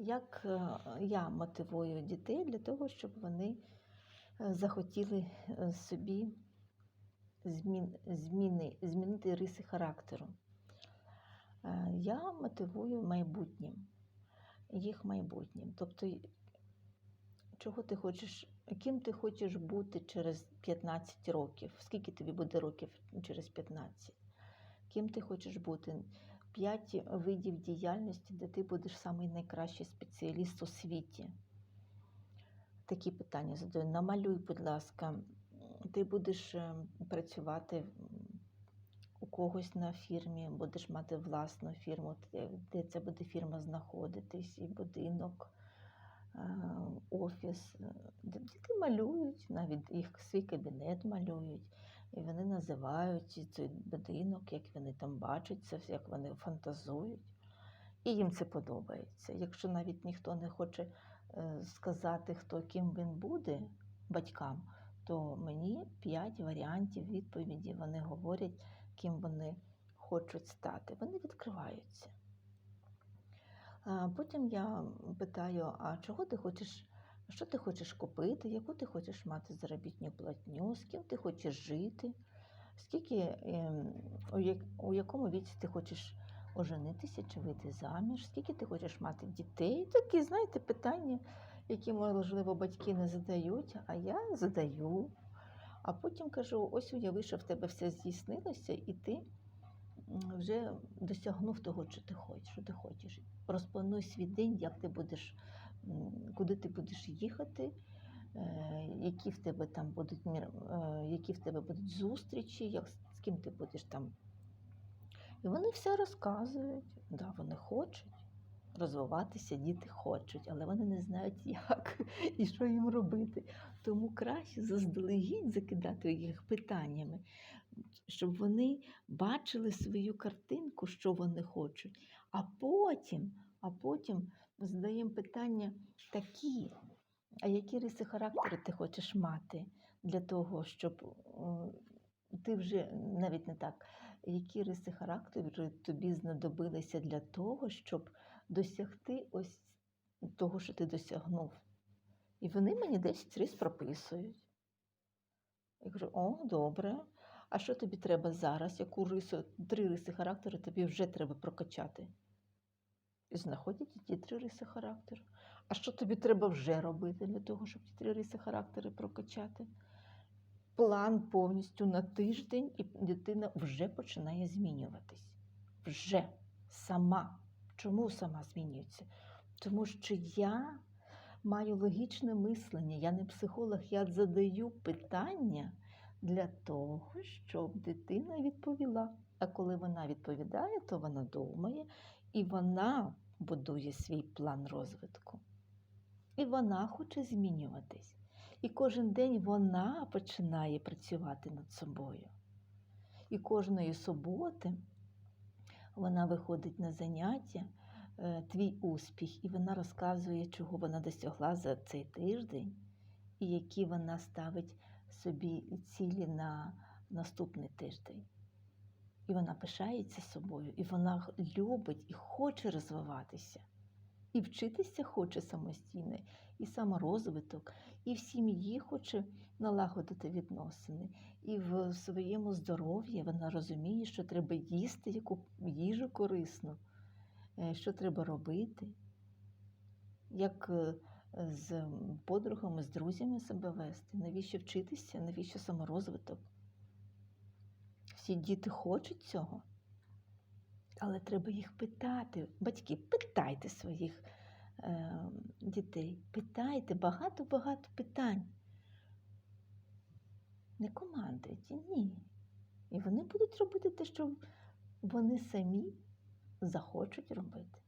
Як е, я мотивую дітей для того, щоб вони е, захотіли е, собі змін, зміни, змінити риси характеру? Я мотивую майбутнім, їх майбутнім. Тобто, чого ти хочеш, ким ти хочеш бути через 15 років? Скільки тобі буде років через 15? Ким ти хочеш бути? П'ять видів діяльності, де ти будеш самий найкращий спеціаліст у світі. Такі питання задаю. Намалюй, будь ласка, ти будеш е, працювати у когось на фірмі, будеш мати власну фірму, де- де ця буде фірма знаходитись, і будинок, е, офіс. е, Діти малюють, навіть їх свій кабінет малюють, і вони називають цей будинок, як вони там бачать це, як вони фантазують. І їм це подобається. Якщо навіть ніхто не хоче е, сказати, хто ким він буде батькам, то мені п'ять варіантів відповіді. Вони говорять, ким вони хочуть стати. Вони відкриваються. Потім я питаю: а чого ти хочеш, що ти хочеш купити, яку ти хочеш мати заробітну платню, з ким ти хочеш жити, скільки, ем, у, якому віці ти хочеш оженитися чи вийти заміж, скільки ти хочеш мати дітей. Такі, знаєте, питання, які, можливо, батьки не задають, а я задаю. А потім кажу: ось уяви, що в тебе все здійснилося, і ти вже досягнув того, що ти хочеш. Що ти хочеш. Розплануй свій день, як ти будеш, куди ти будеш їхати, е, які в тебе там будуть е, які в тебе будуть зустрічі, як, з ким ти будеш там. І вони все розказують. Да, вони хочуть розвиватися, діти хочуть, але вони не знають, як і що їм робити. Тому краще заздалегідь закидати їх питаннями, щоб вони бачили свою картинку, що вони хочуть. А потім, а потім задаємо питання такі, а які риси характеру ти хочеш мати для того, щоб ти вже навіть не так, які риси характеру тобі знадобилися для того, щоб досягти ось того, що ти досягнув. І вони мені 10 рис прописують. Я кажу: о, добре. А що тобі треба зараз? Яку рису, три риси характеру тобі вже треба прокачати? І знаходять ті три риси характеру. А що тобі треба вже робити для того, щоб ті три риси характеру прокачати? План повністю на тиждень, і дитина вже починає змінюватись. Вже сама. Чому сама змінюється? Тому що я маю логічне мислення, я не психолог, я задаю питання для того, щоб дитина відповіла. А коли вона відповідає, то вона думає і вона будує свій план розвитку. І вона хоче змінюватись. І кожен день вона починає працювати над собою. І кожної суботи вона виходить на заняття, е, твій успіх, і вона розказує, чого вона досягла за цей тиждень, і які вона ставить собі цілі на наступний тиждень. І вона пишається собою, і вона любить і хоче розвиватися. І вчитися хоче самостійно, і саморозвиток, і в сім'ї хоче налагодити відносини, і в своєму здоров'ї вона розуміє, що треба їсти яку їжу корисну, е, що треба робити, як е, з подругами, з друзями себе вести, навіщо вчитися, навіщо саморозвиток. Всі діти хочуть цього, але треба їх питати. Батьки, питайте своїх е, дітей, питайте багато-багато питань. Не командуйте, ні. І вони будуть робити те, що вони самі захочуть робити.